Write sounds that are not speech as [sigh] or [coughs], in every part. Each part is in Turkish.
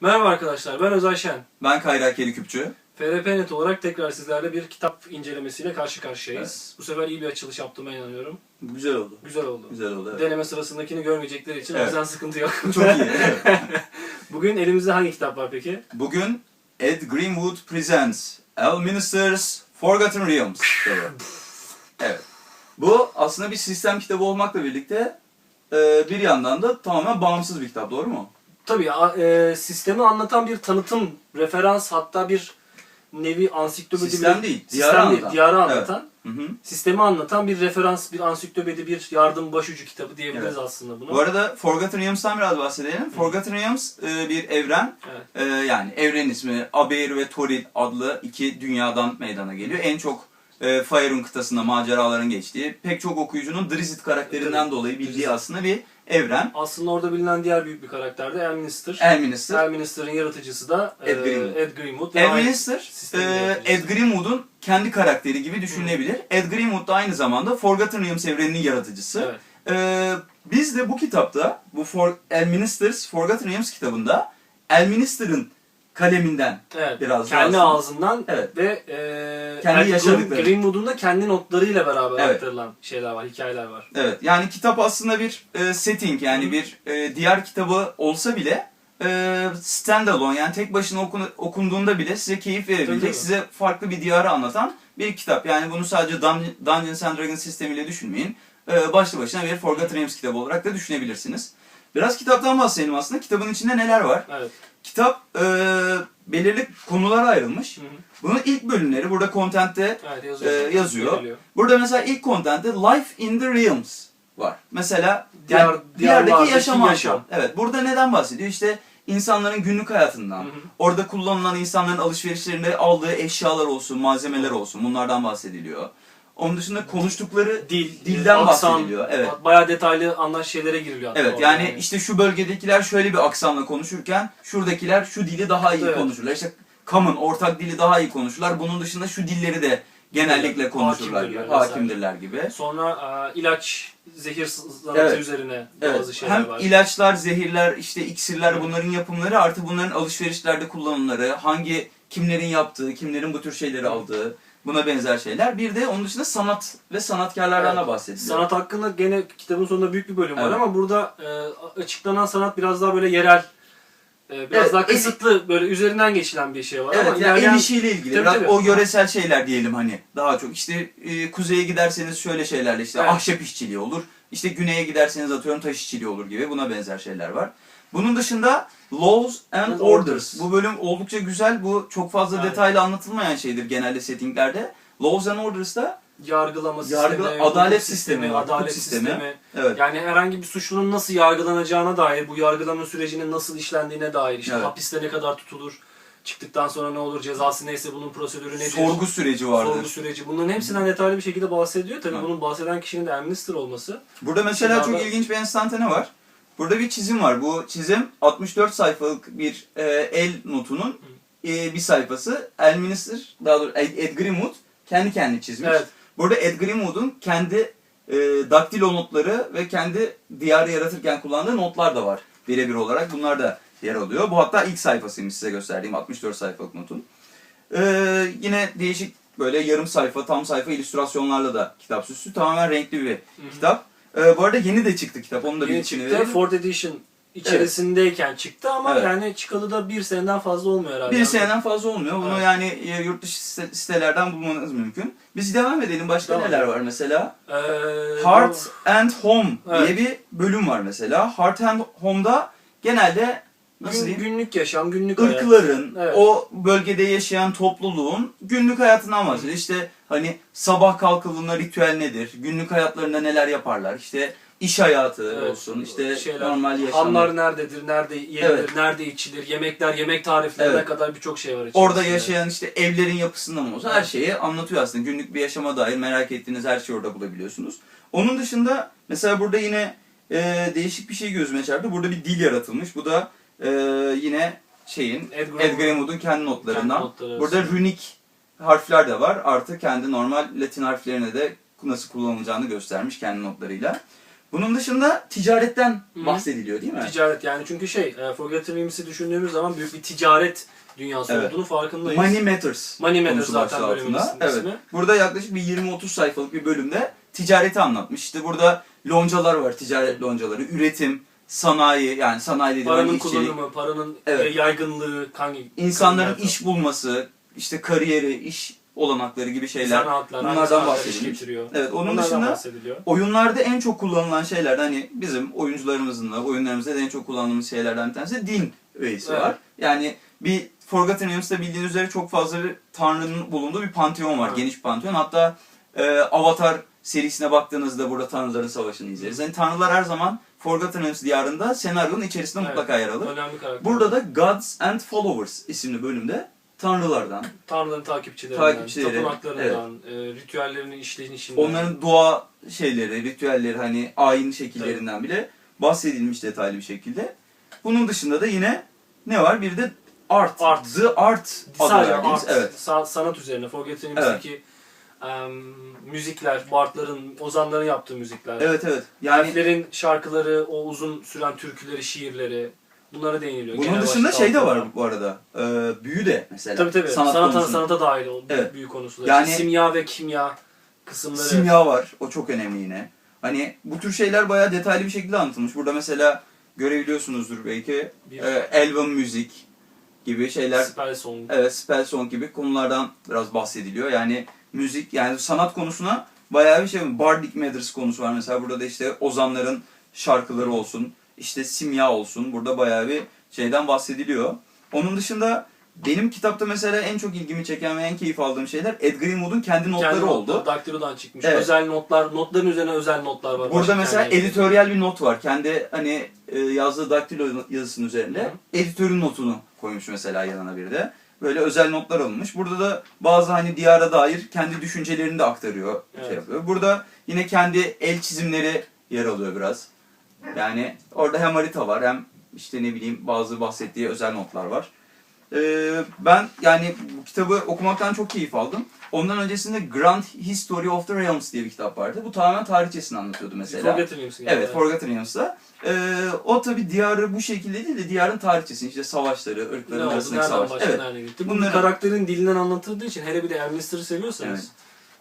Merhaba arkadaşlar, ben Özay Şen. Ben Kayra Keliküpçü. FRP.net olarak tekrar sizlerle bir kitap incelemesiyle karşı karşıyayız. Bu sefer iyi bir açılış yaptığıma inanıyorum. Güzel oldu. Güzel oldu. Güzel oldu. Evet. Deneme sırasındakini görmeyecekleri için o Evet. yüzden sıkıntı yok. [laughs] Çok iyi. evet. [laughs] Bugün elimizde hangi kitap var peki? Bugün Ed Greenwood Presents Elminister's Forgotten Realms kitabı. [laughs] Evet. Bu aslında bir sistem kitabı olmakla birlikte e, bir yandan da tamamen bağımsız bir kitap, doğru mu? Tabii e, sistemi anlatan bir tanıtım, referans hatta bir nevi ansiklopedi Sistem bir- değil, sistem diyarı değil, anlatan. diyarı Evet. anlatan, Hı hı. sistemi anlatan bir referans, bir ansiklopedi, bir yardım başucu kitabı diyebiliriz Evet. aslında bunu. Bu arada Forgotten Realms'tan biraz bahsedelim. Forgotten Realms e, bir evren. Evet. E, yani evren ismi Aber ve Toril adlı iki dünyadan meydana geliyor. En çok e, Faerun kıtasında maceraların geçtiği, pek çok okuyucunun Drizzt karakterinden Tabii. dolayı bildiği Drizzt. aslında bir evren. Aslında orada bilinen diğer büyük bir karakter de Elminister. Elminister. Elminister'ın yaratıcısı da Ed e, Greenwood. Ed aynı Elminister, e. Ed Greenwood'un kendi karakteri gibi düşünülebilir. Ed Greenwood da aynı zamanda Forgotten Realms evreninin yaratıcısı. Evet. Ee, biz de bu kitapta, bu For, Elminister's Forgotten Realms kitabında Elminister'ın kaleminden Evet. Biraz kendi daha- ağzından Evet. ve e, Kendi yaşadıkları. Greenwood'un da kendi notlarıyla beraber Evet. aktarılan şeyler var, hikayeler var. Evet, yani kitap aslında bir e, setting yani Hı. bir e, diğer kitabı olsa bile e, standalone yani tek başına okunu- okunduğunda bile size keyif verebilecek, tabii. size farklı bir diyarı anlatan bir kitap. Yani bunu sadece Dun- Dungeons and Dragons sistemiyle düşünmeyin. E, başlı başına bir Forgotten Realms kitabı olarak da düşünebilirsiniz. Biraz kitaptan bahsedelim aslında. Kitabın içinde neler var? Evet. Kitap e, belirli konulara ayrılmış. Hı hı. Bunun ilk bölümleri burada content'te Evet yazıyor. Ee, yazıyor. Geliyor. Burada mesela ilk content'te Life in the Realms var. Mesela Diğer- yani diğerdeki diyarlardaki yaşam yaşam. Evet. Burada neden bahsediyor? İşte insanların günlük hayatından, Hı hı. orada kullanılan insanların alışverişlerinde aldığı eşyalar olsun, malzemeler olsun bunlardan bahsediliyor. Onun dışında konuştukları Dil, dilden aksan, bahsediliyor. Evet. Bayağı detaylı anlaş şeylere giriliyor. hatta Evet orada yani işte şu bölgedekiler şöyle bir aksanla konuşurken şuradakiler şu dili daha iyi Evet. konuşurlar. İşte common ortak dili daha iyi konuşurlar. Bunun dışında şu dilleri de genellikle Evet, konuşurlar gibi, hakimdirler vesaire. hakimdirler gibi. Sonra e, ilaç, zehir sanatı Evet. üzerine Evet. bazı şeyler Hem var. ilaçlar, zehirler, işte iksirler Evet. bunların yapımları artı bunların alışverişlerde kullanımları, hangi kimlerin yaptığı, kimlerin bu tür şeyleri aldığı buna benzer şeyler. Bir de onun dışında sanat ve sanatkarlardan Evet. da bahsediliyor. Sanat hakkında gene kitabın sonunda büyük bir bölüm var Evet. ama burada e, açıklanan sanat biraz daha böyle yerel, e, biraz Evet, daha kısıtlı böyle üzerinden geçilen bir şey var ama Evet yani ilerleyen- el işiyle ilgili. Tabii, Biraz tabii. o yöresel şeyler diyelim hani daha çok. İşte e, kuzeye giderseniz şöyle şeylerle işte Evet. ahşap işçiliği olur. İşte güneye giderseniz atıyorum taş işçiliği olur gibi buna benzer şeyler var. Bunun dışında Laws and And Orders. Orders. Bu bölüm oldukça güzel. Bu çok fazla Evet. detaylı anlatılmayan şeydir genelde settinglerde. Laws and Orders'da yargılama sistemi, Yargı- hukuk adalet sistemi var, adalet sistemi. sistemi. evet. Yani herhangi bir suçlunun nasıl yargılanacağına dair, bu yargılama sürecinin nasıl işlendiğine dair, işte Evet. hapiste ne kadar tutulur, çıktıktan sonra ne olur, cezası neyse bunun prosedürü nedir, sorgu süreci vardır. sorgu süreci. Bunların hepsinden detaylı bir şekilde bahsediyor. Tabii Evet. bunun bahseden kişinin de Amnister olması. Burada mesela Silahla- çok ilginç bir enstantane var. Burada bir çizim var. Bu çizim 64 sayfalık bir e, el notunun e, bir sayfası. Elminister, daha doğrusu Ed, Greenwood kendi kendine çizmiş. Evet. Burada Ed Greenwood'un kendi e, daktilo notları ve kendi diyarı yaratırken kullandığı notlar da var. Birebir olarak bunlar da yer alıyor. Bu hatta ilk sayfasıymış size gösterdiğim 64 sayfalık notun. E, yine değişik böyle yarım sayfa, tam sayfa illüstrasyonlarla da kitap süslü. Tamamen renkli bir kitap. E, bu arada yeni de çıktı kitap. Onu da bir Yeni içine çıktı. verelim. Fourth Edition içerisindeyken çıktı ama Evet. yani çıkalı da bir seneden fazla olmuyor herhalde. Bir seneden fazla olmuyor. Bunu Evet. yani e, yurt dışı site- sitelerden bulmanız mümkün. Biz devam edelim. Başka Tamam. neler var mesela? Ee, Heart and Home Evet. diye bir bölüm var mesela. Heart and Home'da genelde nasıl gün- diyeyim? günlük yaşam, günlük hayat. ırkların, Evet. o bölgede yaşayan topluluğun günlük hayatından bahsediyor. İşte hani sabah kalkıldığında ritüel nedir? Günlük hayatlarında neler yaparlar? İşte iş hayatı Evet. olsun, işte Şeyler, normal yaşam. Hanlar nerededir, nerede yenilir, Evet. nerede içilir, yemekler, yemek tariflerine Evet. kadar birçok şey var içerisinde. Orada yaşayan işte evlerin yapısından olsa her Evet. şeyi anlatıyor aslında. Günlük bir yaşama dair merak ettiğiniz her şeyi orada bulabiliyorsunuz. Onun dışında mesela burada yine e, değişik bir şey gözüme çarptı. Burada bir dil yaratılmış. Bu da e, yine şeyin Ed Ed Greenwood. Greenwood'un kendi notlarından. Kendi notları burada runik harfler de var. Artı kendi normal Latin harflerine de nasıl kullanılacağını göstermiş kendi notlarıyla. Bunun dışında ticaretten Hı. bahsediliyor değil mi? Ticaret yani çünkü şey e, Forgotten Realms'i düşündüğümüz zaman büyük bir ticaret dünyası Evet. olduğunu farkındayız. Money Matters. Money Matters zaten bölümün altında. ismi. Evet. Burada yaklaşık bir 20-30 sayfalık bir bölümde ticareti anlatmış. İşte burada loncalar var, ticaret loncaları, üretim, sanayi yani sanayi dediğim Paranın işçilik, kullanımı, paranın Evet. e, yaygınlığı, hangi insanların iş bulması, işte kariyeri, iş olanakları gibi şeyler. Zanaatlar, hangi bunlardan zanaatlar iş bahsedilmiş. getiriyor. Evet, onun Bunlardan dışında bahsediliyor. oyunlarda en çok kullanılan şeyler hani bizim oyuncularımızın da oyunlarımızda da en çok kullandığımız şeylerden bir tanesi din öğesi Evet. var. Yani bir Forgotten Realms'da bildiğiniz üzere çok fazla bir tanrının bulunduğu bir panteon var. Evet. Geniş panteon. Hatta e, Avatar serisine baktığınızda burada tanrıların savaşını izleriz. Yani tanrılar her zaman Forgotten Realms diyarında senaryonun içerisinde Evet. mutlaka yer alır. Önemli karakter. Burada da Gods and Followers isimli bölümde tanrılardan, Tanrıların takipçilerinden, Takipçileri, tapınaklarından, e, ritüellerinin işlenişinden. onların dua şeyleri, ritüelleri hani ayin şekillerinden bile bahsedilmiş detaylı bir şekilde. Bunun dışında da yine ne var? Bir de art. Art. The Art Sadece art, Evet. sa- sanat üzerine. Forgotten Realms'deki em, müzikler, Bart'ların, Ozanların yaptığı müzikler. Evet evet. Yani Elflerin şarkıları, o uzun süren türküleri, şiirleri bunlara değiniliyor. bunun Genel dışında şey de var bu arada. Ee, büyü de mesela. Tabii tabii. Sanat Sanata, konusunda. sanata dahil o Evet. büyük konusu. Yani- Yani, simya ve kimya kısımları. Simya var. O çok önemli yine. Hani bu tür şeyler bayağı detaylı bir şekilde anlatılmış. Burada mesela görebiliyorsunuzdur belki. Bir E, Elven müzik gibi şeyler spell song. Evet, spell song gibi konulardan biraz bahsediliyor. Yani müzik, yani sanat konusuna bayağı bir şey var. Bardic Matters konusu var mesela. Burada da işte ozanların şarkıları olsun, işte simya olsun. Burada bayağı bir şeyden bahsediliyor. Onun dışında benim kitapta mesela en çok ilgimi çeken ve en keyif aldığım şeyler Edgar Mood'un kendi notları Kendi oldu. Daktilo'dan çıkmış. Evet. Özel notlar, notların üzerine özel notlar var. Burada mesela editoryal bir not var. Kendi hani e, yazdığı daktilo yazısının üzerinde Hı. editörün notunu koymuş mesela yanına bir de. Böyle özel notlar alınmış. Burada da bazı hani diyara dair kendi düşüncelerini de aktarıyor, şey Evet. yapıyor. Burada yine kendi el çizimleri yer alıyor biraz. Yani orada hem harita var hem işte ne bileyim bazı bahsettiği özel notlar var. Ee, ben yani bu kitabı okumaktan çok keyif aldım. Ondan öncesinde Grand History of the Realms diye bir kitap vardı. Bu tamamen tarihçesini anlatıyordu mesela. Forgotten Realms'in yani. Evet, Forgotten Realms'da. Ee, o tabi diyarı bu şekilde değil de diyarın tarihçesini, işte savaşları, ırkların oldu, arasındaki nereden savaş. Evet. nereden gitti. Bu Bunları- karakterin dilinden anlatıldığı için hele bir de Elminster'ı seviyorsanız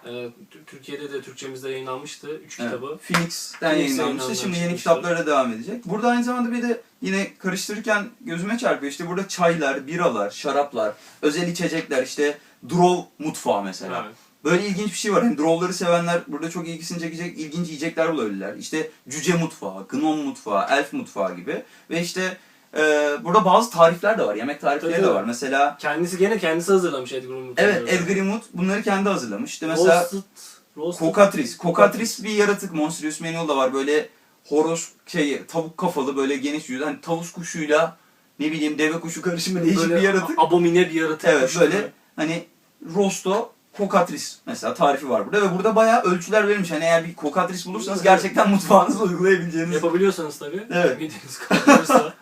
e, Tü- Türkiye'de de Türkçemizde yayınlanmıştı. Üç Evet. kitabı. Phoenix'ten Phoenix yayınlanmıştı. Şimdi yeni kitaplara devam edecek. Burada aynı zamanda bir de yine karıştırırken gözüme çarpıyor. İşte burada çaylar, biralar, şaraplar, özel içecekler, işte Drov mutfağı mesela. Evet. Böyle ilginç bir şey var. Hani drovları sevenler burada çok ilgisini çekecek ilginç yiyecekler bulabilirler. İşte cüce mutfağı, gnom mutfağı, elf mutfağı gibi. Ve işte e, burada bazı tarifler de var. Yemek tarifleri Tabii, de var. Mesela Kendisi gene kendisi hazırlamış Edgar Mood. evet Edgar Imut bunları kendi hazırlamış. İşte mesela Roasted, roasted. Kokatris. Kokatris bir yaratık. Monstrous Manual da var. Böyle horoz şey tavuk kafalı böyle geniş yüzü. Hani tavus kuşuyla ne bileyim deve kuşu karışımı değişik Böyle bir yaratık. Abomine bir yaratık. Evet böyle gibi. hani rosto kokatris mesela tarifi var burada ve burada bayağı ölçüler verilmiş. Hani eğer bir kokatris bulursanız gerçekten mutfağınızda uygulayabileceğiniz. Yapabiliyorsanız tabii. Evet. Mideniz kaldırırsa.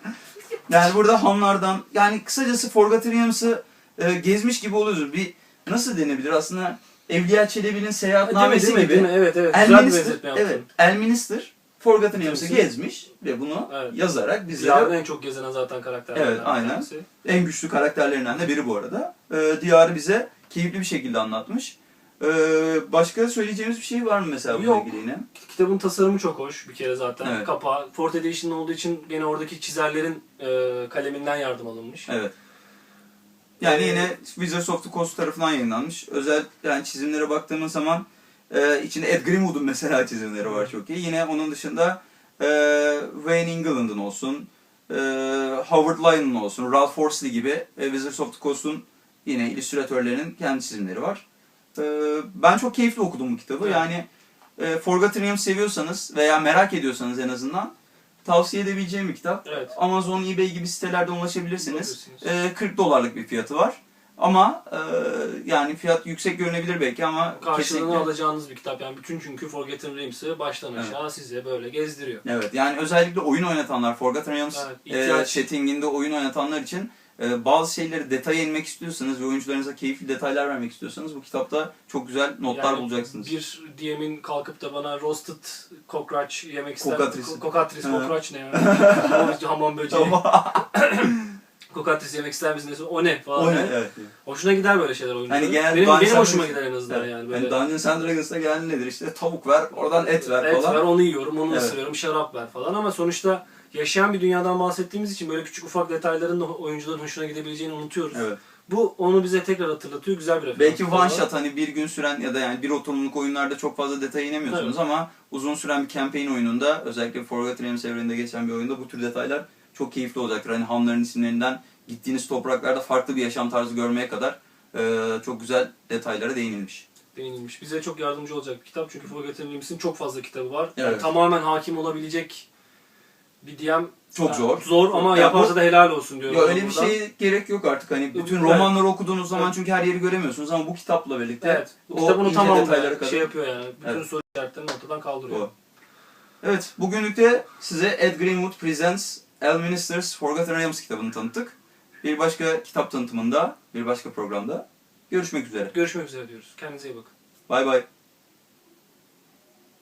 Yani burada hamlardan yani kısacası Forgotten Realms'ı e, gezmiş gibi oluyoruz. Bir nasıl denebilir aslında Evliya Çelebi'nin seyahatnamesi gibi. değil mi? Evet evet. Elminister, evet, Elminister Forgotten Realms'ı gezmiş ve bunu Evet. yazarak bizlere Diyarın en çok gezenen zaten karakterlerden Evet, aynen. tanesi. en güçlü karakterlerinden de biri bu arada. Ee, diyarı bize keyifli bir şekilde anlatmış. Ee, başka söyleyeceğimiz bir şey var mı mesela bununla Yok. ilgili yine? Kitabın tasarımı çok hoş bir kere zaten. Evet. Kapağı. Fort Edition olduğu için gene oradaki çizerlerin e, kaleminden yardım alınmış. Evet. Yani Ee, yine Wizards of the Coast tarafından yayınlanmış. Özel yani çizimlere baktığımız zaman e, içinde Ed Grimwood'un mesela çizimleri var çok iyi. Yine onun dışında e, Wayne England'ın olsun, e, Howard Lyon'ın olsun, Ralph Horsley gibi e, Wizards of the Coast'un yine illüstratörlerinin kendi çizimleri var. E, ben çok keyifli okudum bu kitabı. Evet. Yani e, Forgotten Realms seviyorsanız veya merak ediyorsanız en azından tavsiye edebileceğim bir kitap. Evet. Amazon, eBay gibi sitelerden ulaşabilirsiniz. Bulabilirsiniz. Ee, 40 dolarlık bir fiyatı var. Ama e, yani fiyat yüksek görünebilir belki ama Karşılığını kesinlikle... alacağınız bir kitap. Yani bütün çünkü Forgotten Realms'ı baştan Evet. aşağı size böyle gezdiriyor. Evet yani özellikle oyun oynatanlar, Forgotten Realms Evet, e, settinginde oyun oynatanlar için e, bazı şeyleri detaya inmek istiyorsanız ve oyuncularınıza keyifli detaylar vermek istiyorsanız bu kitapta çok güzel notlar Yani bulacaksınız. Bir DM'in kalkıp da bana roasted cockroach yemek ister. Kokatris. Ko- Kokatris, ne ya? [laughs] O hamam böceği. Kokatris [coughs] yemek ister misin? O ne falan. O ne? yani. Evet. Hoşuna gider böyle şeyler oyuncuların. Hani genel benim, benim hoşuma gider en azından Evet. yani. Yani Böyle Dungeons and Dragons'ta gelen nedir? İşte tavuk ver, oradan et ver et falan. ver, onu yiyorum, onu Evet. ısırıyorum, şarap ver falan ama sonuçta yaşayan bir dünyadan bahsettiğimiz için böyle küçük ufak detayların da oyuncuların hoşuna gidebileceğini unutuyoruz. Evet. Bu onu bize tekrar hatırlatıyor. Güzel bir referans. Belki one shot hani bir gün süren ya da yani bir oturumluk oyunlarda çok fazla detaya inemiyorsunuz ama uzun süren bir campaign oyununda özellikle Forgotten Realms evreninde geçen bir oyunda bu tür detaylar çok keyifli olacaktır. Hani hamların isimlerinden gittiğiniz topraklarda farklı bir yaşam tarzı görmeye kadar e, çok güzel detaylara değinilmiş. değinilmiş. Bize çok yardımcı olacak bir kitap. Çünkü Forgotten Realms'in çok fazla kitabı var. Yani Evet. tamamen hakim olabilecek bir DM Çok yani zor. Zor ama Ya yaparsa bu- da helal olsun diyorum. Ya öyle bir buradan. şey gerek yok artık hani bütün Evet. romanları okuduğunuz zaman Evet. çünkü her yeri göremiyorsunuz ama bu kitapla birlikte Evet. Bu o tamamı detaylara da kadar- şey yapıyor yani. Bütün Evet. soru işaretlerini ortadan kaldırıyor. O. Evet, bugünlük de size Ed Greenwood Presents Elministers Forgotten Realms kitabını tanıttık. Bir başka kitap tanıtımında, bir başka programda görüşmek üzere. Görüşmek üzere diyoruz. Kendinize iyi bakın. Bay bay.